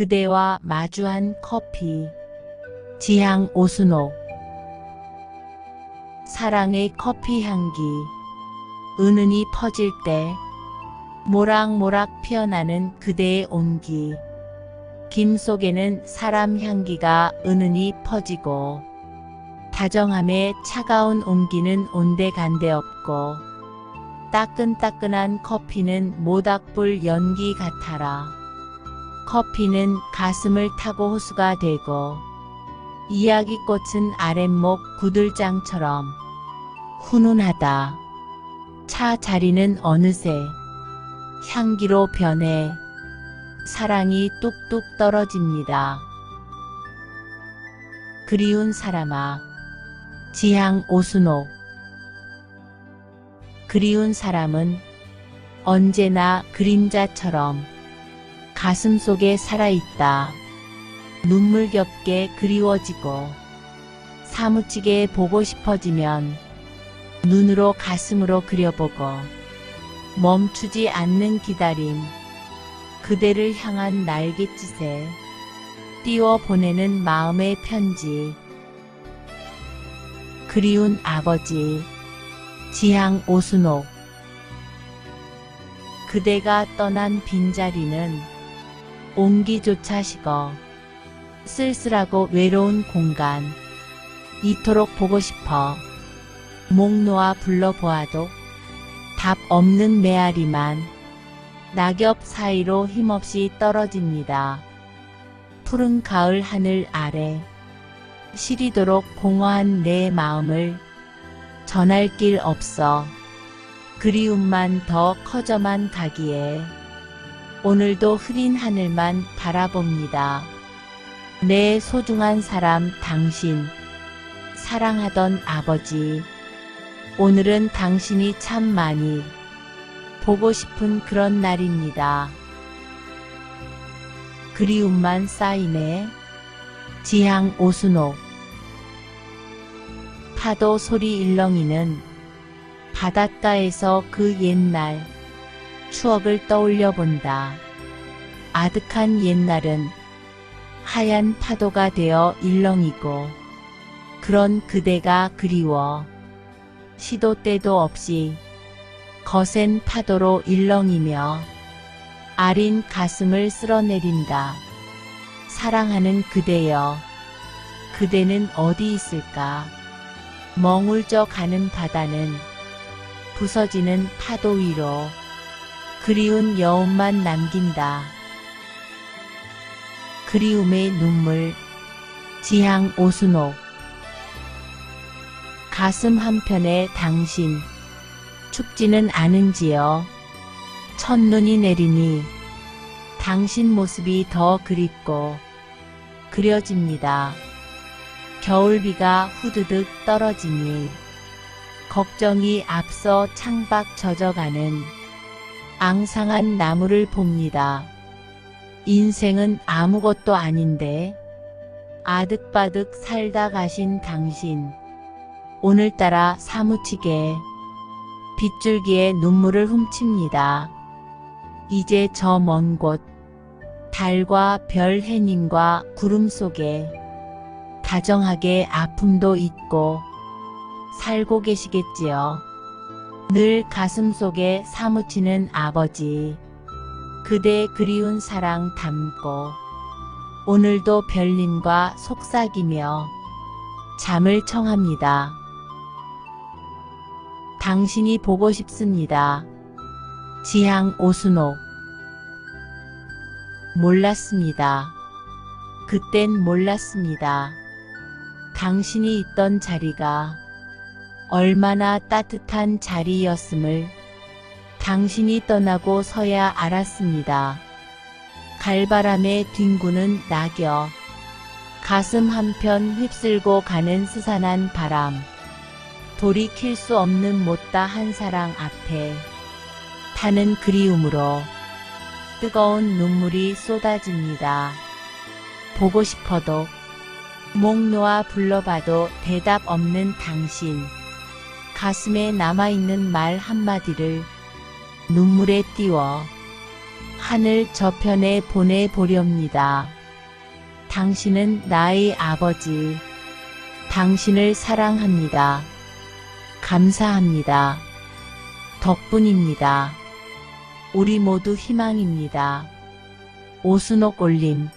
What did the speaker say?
그대와 마주한 커피. 지향 오순옥. 사랑의 커피 향기. 은은히 퍼질 때 모락모락 피어나는 그대의 온기. 김 속에는 사람 향기가 은은히 퍼지고 다정함의 차가운 온기는 온데간데 없고 따끈따끈한 커피는 모닥불 연기 같아라. 커피는 가슴을 타고 호수가 되고 이야기꽃은 아랫목 구들장처럼 훈훈하다. 차 자리는 어느새 향기로 변해 사랑이 뚝뚝 떨어집니다. 그리운 사람아, 지향 오순옥. 그리운 사람은 언제나 그림자처럼 가슴 속에 살아있다. 눈물겹게 그리워지고 사무치게 보고 싶어지면 눈으로 가슴으로 그려보고 멈추지 않는 기다림. 그대를 향한 날갯짓에 띄워 보내는 마음의 편지. 그리운 아버지 지향 오순옥. 그대가 떠난 빈자리는 온기조차 식어 쓸쓸하고 외로운 공간. 이토록 보고 싶어. 목 놓아 불러보아도 답 없는 메아리만 낙엽 사이로 힘없이 떨어집니다. 푸른 가을 하늘 아래 시리도록 공허한 내 마음을 전할 길 없어. 그리움만 더 커져만 가기에 오늘도 흐린 하늘만 바라봅니다. 내 소중한 사람 당신 사랑하던 아버지 오늘은 당신이 참 많이 보고 싶은 그런 날입니다. 그리움만 쌓이네. 지향 오순옥 파도 소리 일렁이는 바닷가에서 그 옛날 추억을 떠올려 본다. 아득한 옛날은 하얀 파도가 되어 일렁이고 그런 그대가 그리워 시도 때도 없이 거센 파도로 일렁이며 아린 가슴을 쓸어내린다. 사랑하는 그대여. 그대는 어디 있을까? 멍울져 가는 바다는 부서지는 파도 위로 그리운 여운만 남긴다. 그리움의 눈물, 지향 오순옥. 가슴 한편에 당신, 춥지는 않은지요. 첫눈이 내리니 당신 모습이 더 그립고 그려집니다. 겨울비가 후드득 떨어지니 걱정이 앞서 창밖 젖어가는 앙상한 나무를 봅니다. 인생은 아무것도 아닌데 아득바득 살다 가신 당신 오늘따라 사무치게 빗줄기에 눈물을 훔칩니다. 이제 저 먼 곳 달과 별 해님과 구름 속에 다정하게 아픔도 잊고 살고 계시겠지요. 늘 가슴 속에 사무치는 아버지 그대 그리운 사랑 담고 오늘도 별님과 속삭이며 잠을 청합니다. 당신이 보고 싶습니다. 지향 오순옥 몰랐습니다. 그땐 몰랐습니다. 당신이 있던 자리가 얼마나 따뜻한 자리였음을 당신이 떠나고 서야 알았습니다. 갈바람에 뒹구는 낙엽, 가슴 한편 휩쓸고 가는 스산한 바람, 돌이킬 수 없는 못다 한 사랑 앞에 타는 그리움으로 뜨거운 눈물이 쏟아집니다. 보고 싶어도 목 놓아 불러봐도 대답 없는 당신. 가슴에 남아있는 말 한마디를 눈물에 띄워 하늘 저편에 보내보렵니다. 당신은 나의 아버지. 당신을 사랑합니다. 감사합니다. 덕분입니다. 우리 모두 희망입니다. 오순옥 올림